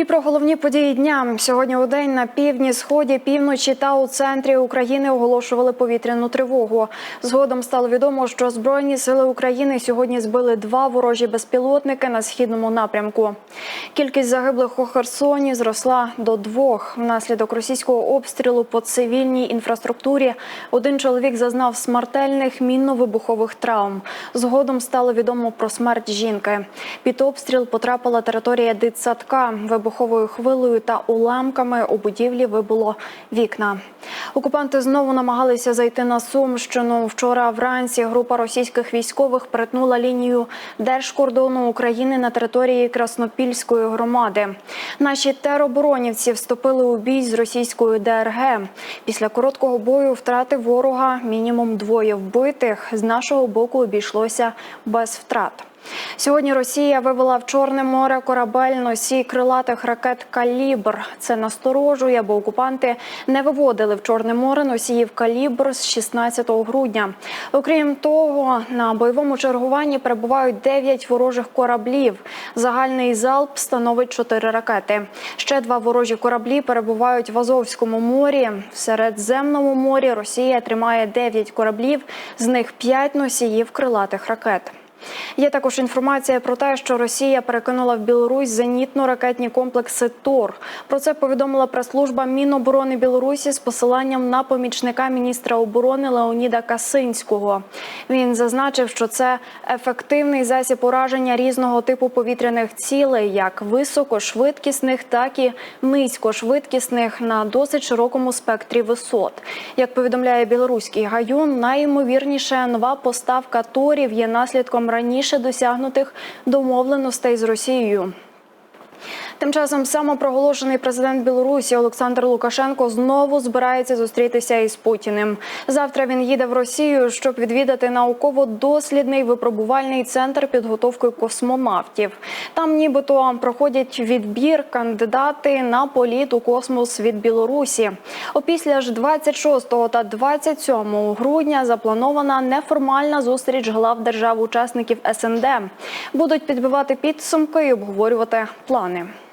І про головні події дня сьогодні у день на півдні, сході, півночі та у центрі України оголошували повітряну тривогу. Згодом стало відомо, що збройні сили України сьогодні збили два ворожі безпілотники на східному напрямку. Кількість загиблих у Херсоні зросла до двох. Внаслідок російського обстрілу по цивільній інфраструктурі один чоловік зазнав смертельних мінно-вибухових травм. Згодом стало відомо про смерть жінки. Під обстріл потрапила територія дитсадка. Вибуховою хвилею та уламками у будівлі вибуло вікна. Окупанти знову намагалися зайти на Сумщину. Вчора вранці група російських військових перетнула лінію держкордону України на території Краснопільської громади. Наші тероборонівці вступили у бій з російською ДРГ. Після короткого бою втрати ворога мінімум двоє вбитих. З нашого боку обійшлося без втрат. Сьогодні Росія вивела в Чорне море корабель носій крилатих ракет Калібр. Це насторожує, бо окупанти не виводили в Чорне море носіїв Калібр з 16 грудня. Окрім того, на бойовому чергуванні перебувають 9 ворожих кораблів. Загальний залп становить 4 ракети. Ще два ворожі кораблі перебувають в Азовському морі. В Середземному морі Росія тримає 9 кораблів, з них 5 носіїв крилатих ракет. Є також інформація про те, що Росія перекинула в Білорусь зенітно-ракетні комплекси ТОР. Про це повідомила прес-служба Міноборони Білорусі з посиланням на помічника міністра оборони Леоніда Касинського. Він зазначив, що це ефективний засіб ураження різного типу повітряних цілей, як високошвидкісних, так і низькошвидкісних на досить широкому спектрі висот. Як повідомляє білоруський гаюн, найімовірніше нова поставка торів є наслідком раніше досягнутих домовленостей з Росією. Тим часом самопроголошений президент Білорусі Олександр Лукашенко знову збирається зустрітися із Путіним. Завтра він їде в Росію, щоб відвідати науково-дослідний випробувальний центр підготовки космонавтів. Там нібито проходять відбір кандидати на політ у космос від Білорусі. Опісля ж 26 та 27 грудня запланована неформальна зустріч глав держав-учасників СНД. Будуть підбивати підсумки і обговорювати плани.